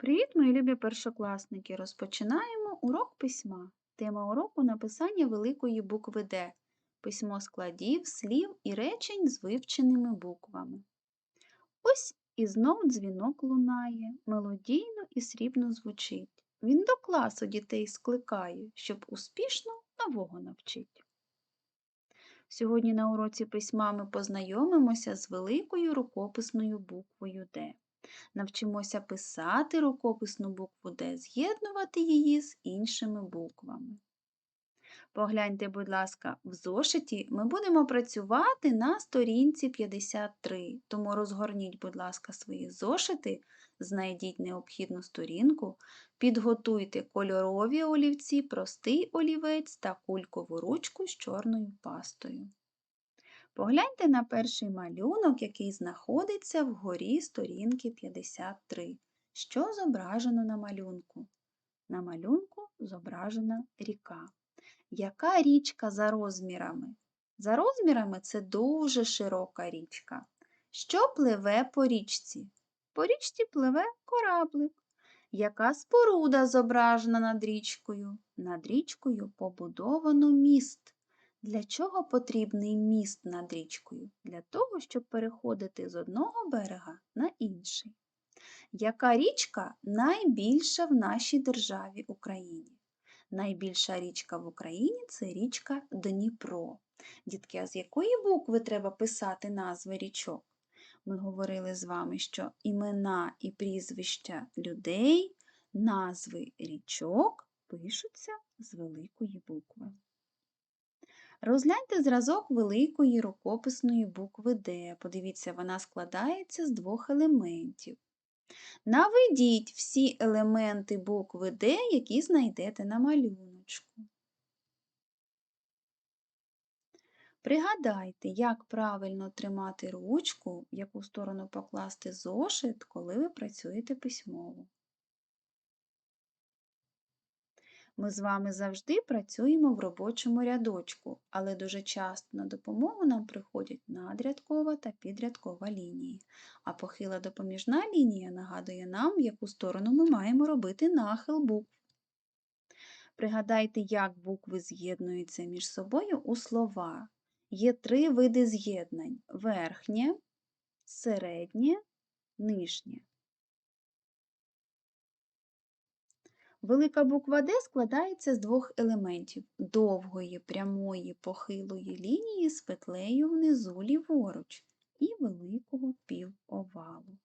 Привіт, мої любі першокласники! Розпочинаємо урок письма. Тема уроку написання великої букви Д. Письмо складів, слів і речень з вивченими буквами. Ось і знов дзвінок лунає, мелодійно і срібно звучить. Він до класу дітей скликає, щоб успішно нового навчить. Сьогодні на уроці письма ми познайомимося з великою рукописною буквою Д. Навчимося писати рукописну букву Д, з'єднувати її з іншими буквами. Погляньте, будь ласка, в зошиті ми будемо працювати на сторінці 53, тому розгорніть, будь ласка, свої зошити, знайдіть необхідну сторінку, підготуйте кольорові олівці, простий олівець та кулькову ручку з чорною пастою. Погляньте на перший малюнок, який знаходиться вгорі сторінки 53. Що зображено на малюнку? На малюнку зображена ріка. Яка річка за розмірами? За розмірами це дуже широка річка. Що пливе по річці? По річці пливе кораблик. Яка споруда зображена над річкою? Над річкою побудовано міст. Для чого потрібний міст над річкою? Для того, щоб переходити з одного берега на інший. Яка річка найбільша в нашій державі Україні? Найбільша річка в Україні це річка Дніпро. Дітки, а з якої букви треба писати назви річок? Ми говорили з вами, що імена і прізвища людей, назви річок пишуться з великої букви. Розгляньте зразок великої рукописної букви Д. Подивіться, вона складається з двох елементів. Наведіть всі елементи букви Д, які знайдете на малюночку. Пригадайте, як правильно тримати ручку, в яку сторону покласти зошит, коли ви працюєте письмово. Ми з вами завжди працюємо в робочому рядочку, але дуже часто на допомогу нам приходять надрядкова та підрядкова лінії. А похила допоміжна лінія нагадує нам, в яку сторону ми маємо робити нахил букв. Пригадайте, як букви з'єднуються між собою у слова. Є три види з'єднань верхнє, середнє, нижнє. Велика буква Д складається з двох елементів довгої, прямої, похилої лінії з петлею внизу ліворуч і великого півовалу.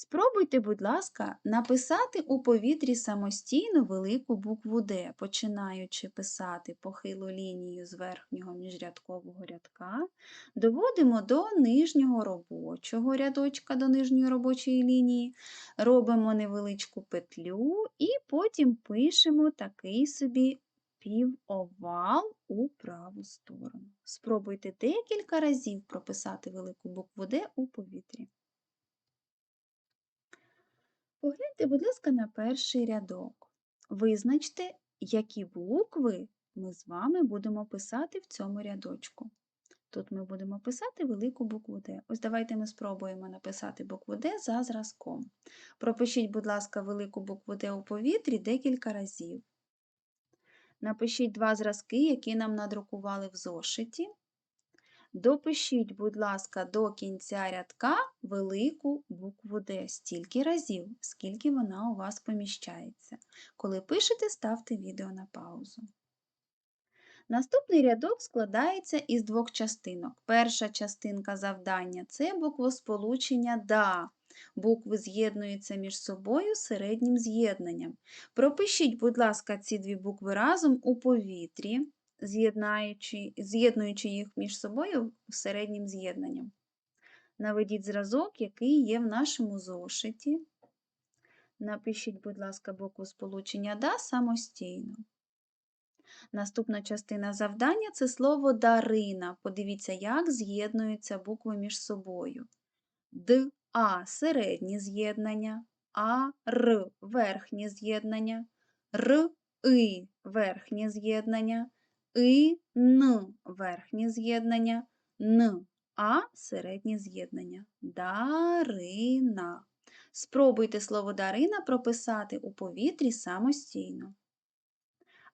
Спробуйте, будь ласка, написати у повітрі самостійно велику букву Д, починаючи писати похилу лінію з верхнього міжрядкового рядка, доводимо до нижнього робочого рядочка, до нижньої робочої лінії, робимо невеличку петлю і потім пишемо такий собі півовал у праву сторону. Спробуйте декілька разів прописати велику букву Д у повітрі. Погляньте, будь ласка, на перший рядок. Визначте, які букви ми з вами будемо писати в цьому рядочку. Тут ми будемо писати велику букву Д. Ось давайте ми спробуємо написати букву Д за зразком. Пропишіть, будь ласка, велику букву Д у повітрі декілька разів. Напишіть два зразки, які нам надрукували в зошиті. Допишіть, будь ласка, до кінця рядка велику букву Д стільки разів, скільки вона у вас поміщається. Коли пишете, ставте відео на паузу. Наступний рядок складається із двох частинок. Перша частинка завдання це буквосполучення ДА. Букви з'єднуються між собою середнім з'єднанням. Пропишіть, будь ласка, ці дві букви разом у повітрі з'єднуючи їх між собою середнім з'єднанням. Наведіть зразок, який є в нашому зошиті. Напишіть, будь ласка, букву сполучення Да самостійно. Наступна частина завдання це слово Дарина. Подивіться, як з'єднуються букви між собою. Д, А середнє з'єднання, А, Р верхнє з'єднання, Р, И верхнє з'єднання, и, н верхнє з'єднання, н, а середнє з'єднання. Дарина. Спробуйте слово Дарина прописати у повітрі самостійно.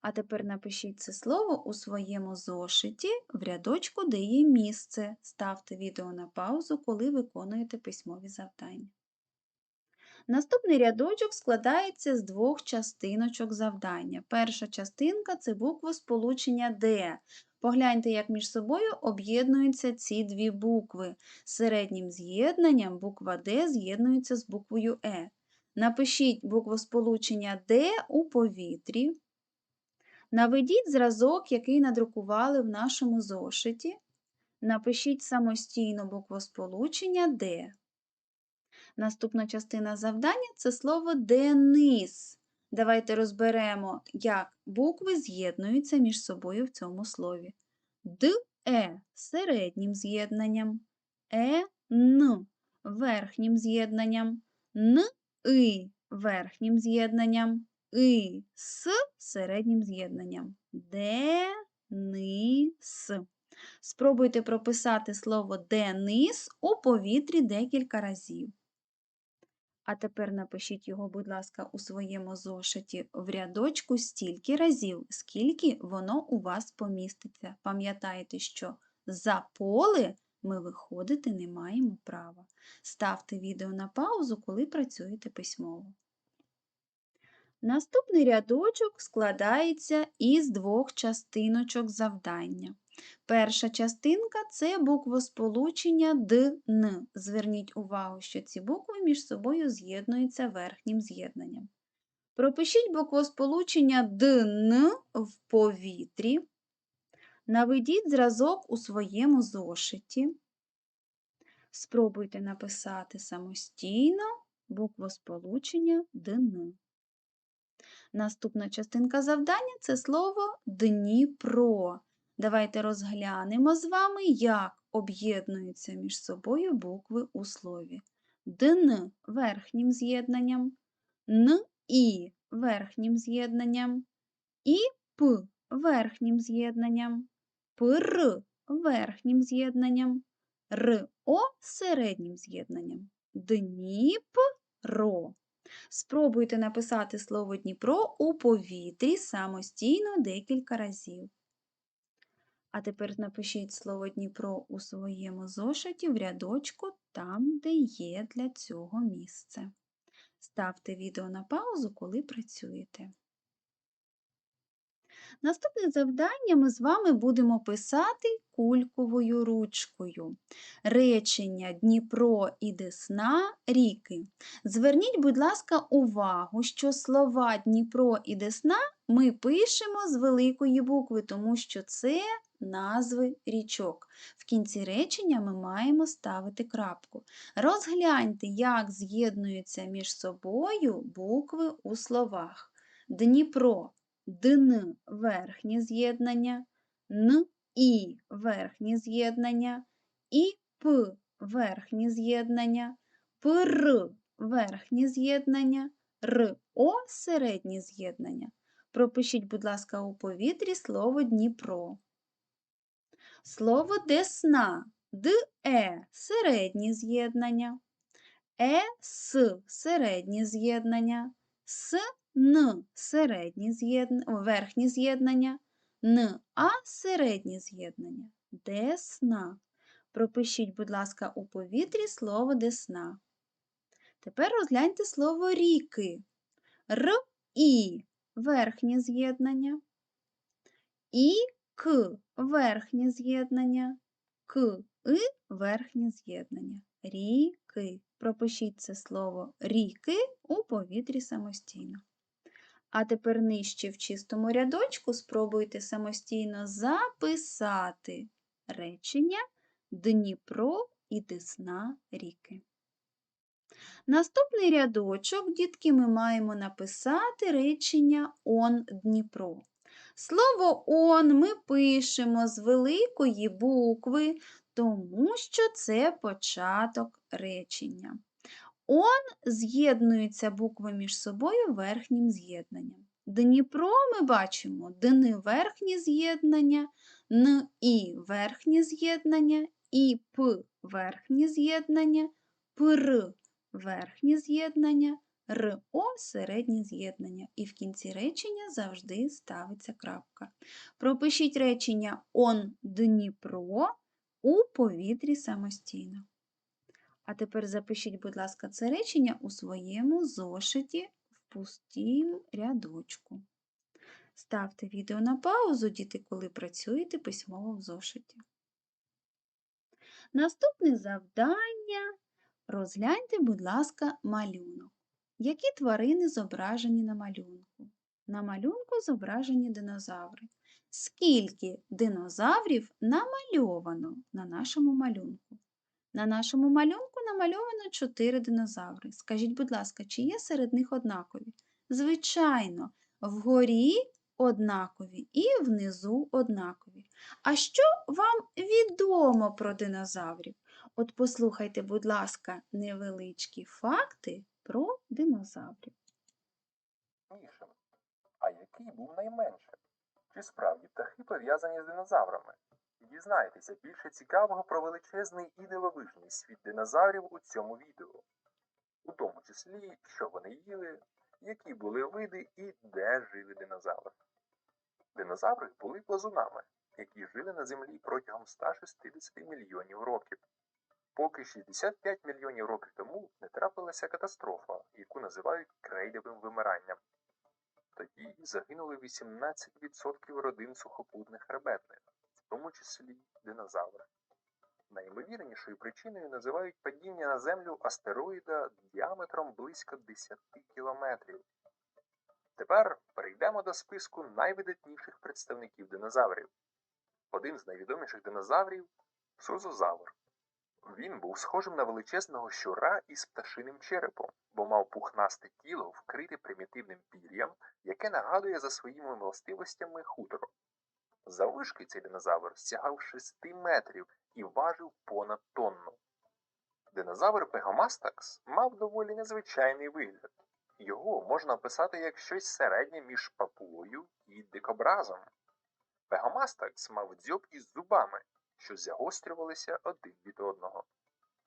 А тепер напишіть це слово у своєму зошиті в рядочку, де є місце. Ставте відео на паузу, коли виконуєте письмові завдання. Наступний рядочок складається з двох частиночок завдання. Перша частинка це буквосполучення Д. Погляньте, як між собою об'єднуються ці дві букви. Середнім з'єднанням буква Д з'єднується з буквою Е. Напишіть буквосполучення Д у повітрі. Наведіть зразок, який надрукували в нашому зошиті. Напишіть самостійно буквосполучення Д. Наступна частина завдання це слово Денис. Давайте розберемо, як букви з'єднуються між собою в цьому слові. Д, Е середнім з'єднанням, Е, Н верхнім з'єднанням, Н, И верхнім з'єднанням, И, С середнім з'єднанням. Денис. Спробуйте прописати слово Денис у повітрі декілька разів. А тепер напишіть його, будь ласка, у своєму зошиті в рядочку стільки разів, скільки воно у вас поміститься. Пам'ятайте, що за поле ми виходити не маємо права. Ставте відео на паузу, коли працюєте письмово. Наступний рядочок складається із двох частиночок завдання. Перша частинка це буквосполучення ДН. Зверніть увагу, що ці букви між собою з'єднуються верхнім з'єднанням. Пропишіть буквосполучення ДН в повітрі. Наведіть зразок у своєму зошиті. Спробуйте написати самостійно буквосполучення ДН. Наступна частинка завдання це слово Дніпро. Давайте розглянемо з вами, як об'єднуються між собою букви у слові. ДН верхнім з'єднанням, Н І верхнім з'єднанням, І П верхнім з'єднанням, ПР верхнім з'єднанням, РО середнім з'єднанням. Дніпро. Спробуйте написати слово Дніпро у повітрі самостійно декілька разів. А тепер напишіть слово Дніпро у своєму зошиті в рядочку там, де є для цього місце. Ставте відео на паузу, коли працюєте. Наступне завдання ми з вами будемо писати кульковою ручкою. Речення Дніпро і Десна ріки. Зверніть, будь ласка, увагу, що слова Дніпро і Десна ми пишемо з великої букви, тому що це назви річок. В кінці речення ми маємо ставити крапку. Розгляньте, як з'єднуються між собою букви у словах. Дніпро, ДН верхнє з'єднання, Н І верхнє з'єднання, І П верхнє з'єднання, ПР верхнє з'єднання, РО середнє з'єднання. Пропишіть, будь ласка, у повітрі слово Дніпро. Слово десна ДЕ середнє з'єднання, ЕС середнє з'єднання, СН середнє з'єднання, верхнє з'єднання, НА середнє з'єднання. Десна. Пропишіть, будь ласка, у повітрі слово десна. Тепер розгляньте слово ріки. Р І верхнє з'єднання. І К верхнє з'єднання, К І верхнє з'єднання. Ріки. Пропишіть це слово ріки у повітрі самостійно. А тепер нижче в чистому рядочку спробуйте самостійно записати речення Дніпро і Десна ріки. Наступний рядочок, дітки, ми маємо написати речення Он Дніпро. Слово он ми пишемо з великої букви, тому що це початок речення. Он з'єднуються букви між собою верхнім з'єднанням. Дніпро ми бачимо дни верхнє з'єднання, Н і верхнє з'єднання, і П верхнє з'єднання, Пр верхнє з'єднання, РО середнє з'єднання. І в кінці речення завжди ставиться крапка. Пропишіть речення Он Дніпро у повітрі самостійно. А тепер запишіть, будь ласка, це речення у своєму зошиті в пустім рядочку. Ставте відео на паузу, діти, коли працюєте письмово в зошиті. Наступне завдання. Розгляньте, будь ласка, малюнок. Які тварини зображені на малюнку? На малюнку зображені динозаври. Скільки динозаврів намальовано на нашому малюнку? На нашому малюнку намальовано 4 динозаври. Скажіть, будь ласка, чи є серед них однакові? Звичайно, вгорі однакові і внизу однакові. А що вам відомо про динозаврів? От послухайте, будь ласка, невеличкі факти про динозаврів. Мішин. А який був найменшим? Чи справді птахи пов'язані з динозаврами? Дізнайтеся більше цікавого про величезний і дивовижний світ динозаврів у цьому відео, у тому числі, що вони їли, які були види і де жили динозаври. Динозаври були плазунами, які жили на землі протягом 160 мільйонів років. Поки 65 мільйонів років тому не трапилася катастрофа, яку називають крейдовим вимиранням. Тоді загинули 18% родин сухопутних хребетних, в тому числі динозаври. Найімовірнішою причиною називають падіння на землю астероїда діаметром близько 10 кілометрів. Тепер перейдемо до списку найвидатніших представників динозаврів. Один з найвідоміших динозаврів сузозавр. Він був схожим на величезного щура із пташиним черепом, бо мав пухнасте тіло, вкрите примітивним пір'ям, яке нагадує за своїми властивостями хутро. Заввишки цей динозавр сягав 6 метрів і важив понад тонну. Динозавр Пегомастакс мав доволі незвичайний вигляд. Його можна описати як щось середнє між папугою і дикобразом. Пегомастакс мав дзьоб із зубами, що загострювалися один від одного.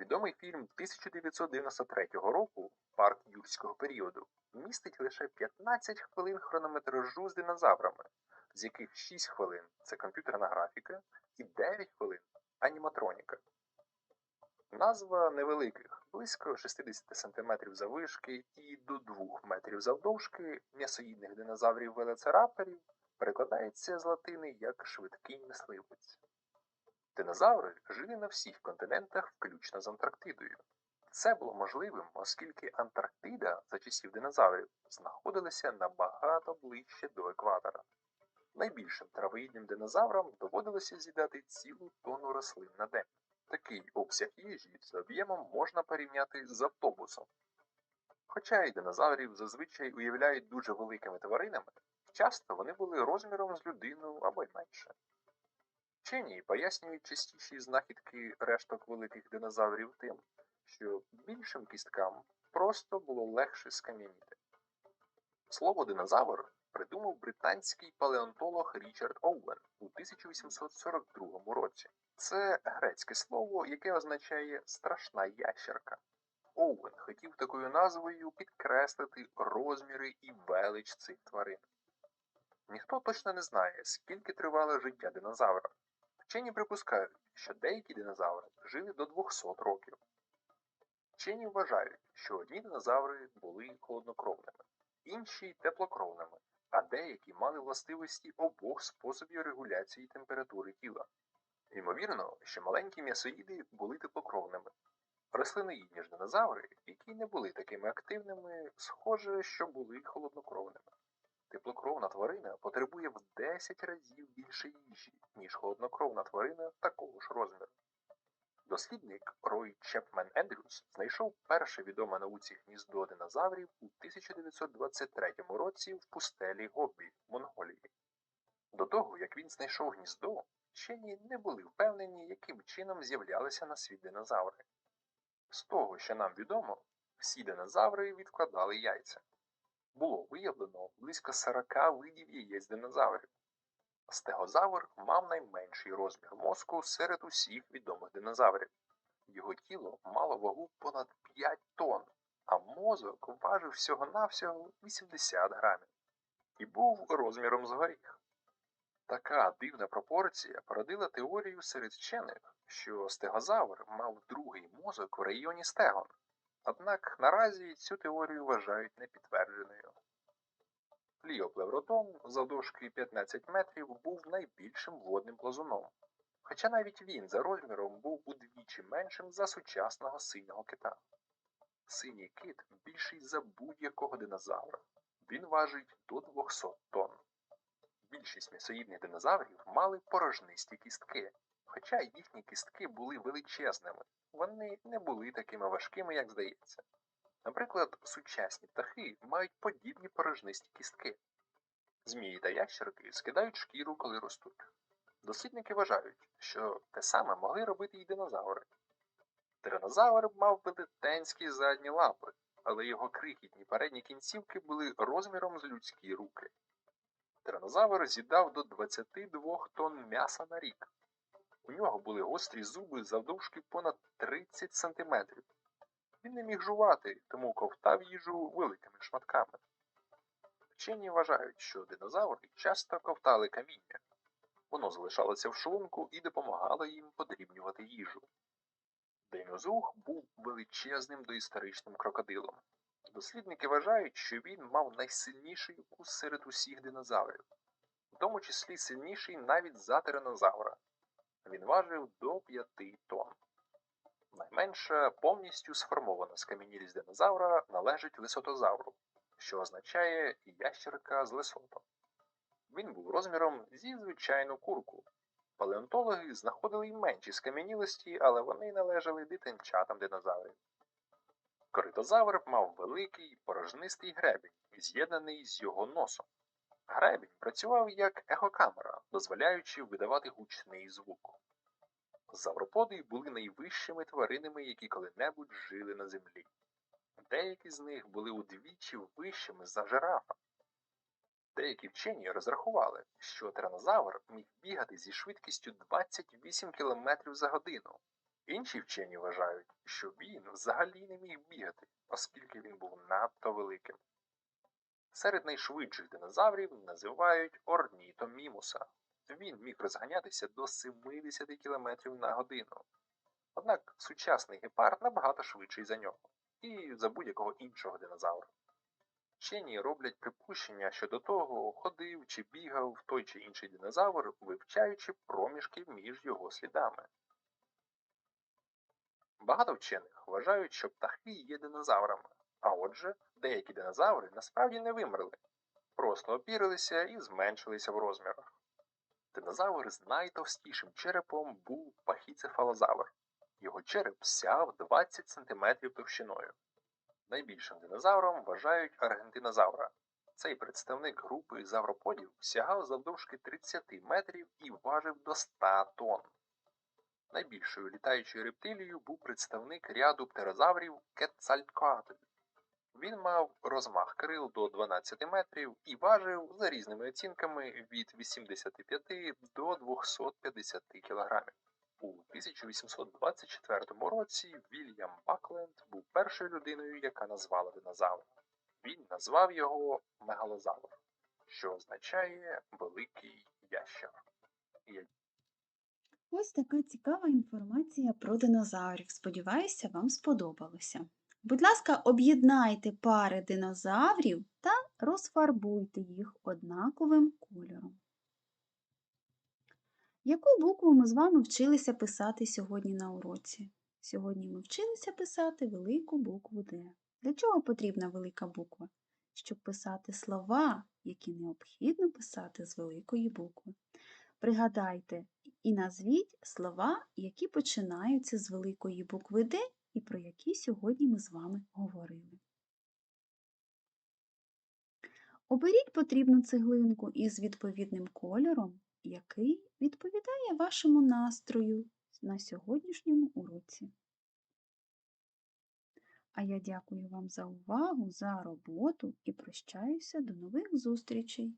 Відомий фільм 1993 року Парк юрського періоду містить лише 15 хвилин хронометражу з динозаврами, з яких 6 хвилин це комп'ютерна графіка і 9 хвилин аніматроніка. Назва невеликих, близько 60 см заввишки і до 2 метрів завдовжки м'ясоїдних динозаврів велоцирапторів перекладається з латини як швидкий мисливець. Динозаври жили на всіх континентах, включно з Антарктидою. Це було можливим, оскільки Антарктида за часів динозаврів знаходилася набагато ближче до екватора. Найбільшим травоїдним динозаврам доводилося з'їдати цілу тонну рослин на день. Такий обсяг їжі з об'ємом можна порівняти з автобусом. Хоча і динозаврів зазвичай уявляють дуже великими тваринами, часто вони були розміром з людину або й менше. Вчені пояснюють частіші знахідки решток великих динозаврів тим, що більшим кісткам просто було легше скам'яніти. Слово динозавр придумав британський палеонтолог Річард Оуен у 1842 році. Це грецьке слово, яке означає страшна ящерка. Оуен хотів такою назвою підкреслити розміри і велич цих тварин. Ніхто точно не знає, скільки тривало життя динозавра. Вчені припускають, що деякі динозаври жили до 200 років. Вчені вважають, що одні динозаври були холоднокровними, інші теплокровними, а деякі мали властивості обох способів регуляції температури тіла. Ймовірно, що маленькі м'ясоїди були теплокровними. Рослиноїдні ж динозаври, які не були такими активними, схоже, що були холоднокровними. Теплокровна тварина потребує в 10 разів більше їжі, ніж холоднокровна тварина такого ж розміру. Дослідник Рой Чепмен Ендрюс знайшов перше відоме науці гніздо динозаврів у 1923 році в пустелі Гоббі, Монголії. До того, як він знайшов гніздо, вчені не були впевнені, яким чином з'являлися на світ динозаври. З того, що нам відомо, всі динозаври відкладали яйця. Було виявлено близько 40 видів яєць динозаврів. Стегозавр мав найменший розмір мозку серед усіх відомих динозаврів. Його тіло мало вагу понад 5 тонн, а мозок важив всього-навсього 80 грамів і був розміром з горіх. Така дивна пропорція породила теорію серед вчених, що стегозавр мав другий мозок в районі стегон. Однак наразі цю теорію вважають непідтвердженою. Пліоплевротон завдовжки 15 метрів був найбільшим водним плазуном, хоча навіть він за розміром був удвічі меншим за сучасного синього кита. Синій кит більший за будь-якого динозавра. Він важить до 200 тонн. Більшість м'ясоїдних динозаврів мали порожнисті кістки, хоча їхні кістки були величезними, вони не були такими важкими, як здається. Наприклад, сучасні птахи мають подібні порожнисті кістки. Змії та ящерки скидають шкіру, коли ростуть. Дослідники вважають, що те саме могли робити і динозаври. Тиранозавр мав велетенські задні лапи, але його крихітні передні кінцівки були розміром з людські руки. Тиранозавр з'їдав до 22 тонн м'яса на рік. У нього були гострі зуби завдовжки понад 30 сантиметрів. Він не міг жувати, тому ковтав їжу великими шматками. Вчені вважають, що динозаври часто ковтали каміння. Воно залишалося в шлунку і допомагало їм подрібнювати їжу. Динозух був величезним доісторичним крокодилом. Дослідники вважають, що він мав найсильніший укус серед усіх динозаврів, в тому числі сильніший навіть за тиранозавра. Він важив до 5 тонн. Найменша повністю сформована скам'янілість динозавра належить лисотозавру, що означає ящерка з лисотом. Він був розміром зі звичайну курку. Палеонтологи знаходили й менші скам'янілості, але вони належали дитинчатам динозаврів. Коритозавр мав великий порожнистий гребінь, з'єднаний з його носом. Гребінь працював як ехокамера, дозволяючи видавати гучний звук. Завроподи були найвищими тваринами, які коли-небудь жили на землі. Деякі з них були удвічі вищими за жирафа. Деякі вчені розрахували, що тиранозавр міг бігати зі швидкістю 28 км за годину. Інші вчені вважають, що він взагалі не міг бігати, оскільки він був надто великим. Серед найшвидших динозаврів називають орнітомімуса. Він міг розганятися до 70 км на годину. Однак сучасний гепард набагато швидший за нього і за будь-якого іншого динозавра. Вчені роблять припущення щодо того, ходив чи бігав той чи інший динозавр, вивчаючи проміжки між його слідами. Багато вчених вважають, що птахи є динозаврами, а отже, деякі динозаври насправді не вимерли, просто опірилися і зменшилися в розмірах. Динозавр з найтовстішим черепом був пахіцефалозавр. Його череп сяв 20 см товщиною. Найбільшим динозавром вважають аргентинозавра. Цей представник групи завроподів сягав завдовжки 30 метрів і важив до 100 тонн. Найбільшою літаючою рептилією був представник ряду птерозаврів Кетцалькоатль. Він мав розмах крил до 12 метрів і важив, за різними оцінками, від 85 до 250 кілограмів. У 1824 році Вільям Бакленд був першою людиною, яка назвала динозавра. Він назвав його мегалозавр, що означає великий ящер. Ось така цікава інформація про динозаврів. Сподіваюся, вам сподобалося. Будь ласка, об'єднайте пари динозаврів та розфарбуйте їх однаковим кольором. Яку букву ми з вами вчилися писати сьогодні на уроці? Сьогодні ми вчилися писати велику букву Д. Для чого потрібна велика буква? Щоб писати слова, які необхідно писати з великої букви. Пригадайте і назвіть слова, які починаються з великої букви Д і про які сьогодні ми з вами говорили. Оберіть потрібну цеглинку із відповідним кольором, який відповідає вашому настрою на сьогоднішньому уроці. А я дякую вам за увагу, за роботу і прощаюся до нових зустрічей!